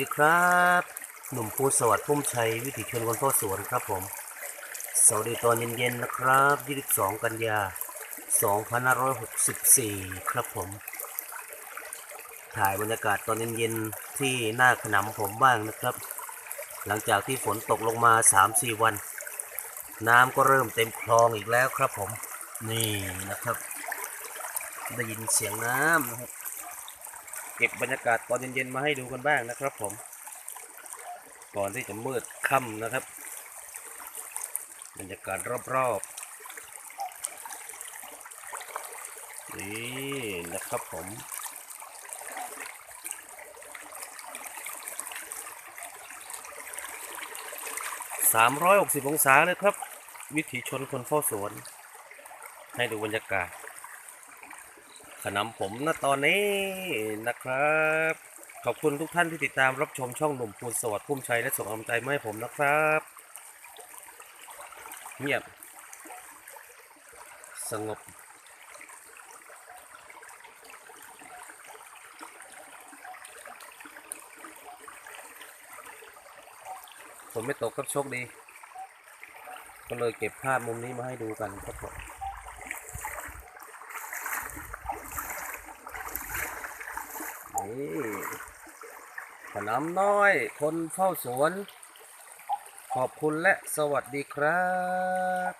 สวัสดีครับหนุ่มภูสวัสดิ์พุ่มชัยวิถีชนคนพ่อสวนครับผมสวัสดีตอนเย็นๆนะครับ 22 กันยา 2564 ครับผม ถ่ายบรรยากาศตอนเย็นๆที่หน้าขนำผมบ้างนะครับ หลังจากที่ฝนตกลงมา 3-4 วัน น้ำก็เริ่มเต็มคลองอีกแล้วครับผม นี่นะครับ ได้ยินเสียงน้ำนะครับ เก็บบรรยากาศตอนเย็นๆมาให้ดูกันบ้างนะครับผม ก่อนที่จะมืดค่ำนะครับ บรรยากาศรอบๆ นี่นะครับผมสามร้อยหกสิบองศาเลยครับ วิถีชนคนเฝ้าสวน ให้ดูบรรยากาศ ขนำผมนะตอนนี้นะครับ ขอบคุณทุกท่านที่ติดตามรับชมช่องหนุ่มภูสวัสดิ์พุ่มชัยและส่งกำลังใจมาให้ผมนะครับ เงียบ สงบฝนไม่ตกครับโชคดี ก็เลยเก็บภาพมุมนี้มาให้ดูกันครับผม ขนมน้อย คนเฝ้าสวน ขอบคุณและสวัสดีครับ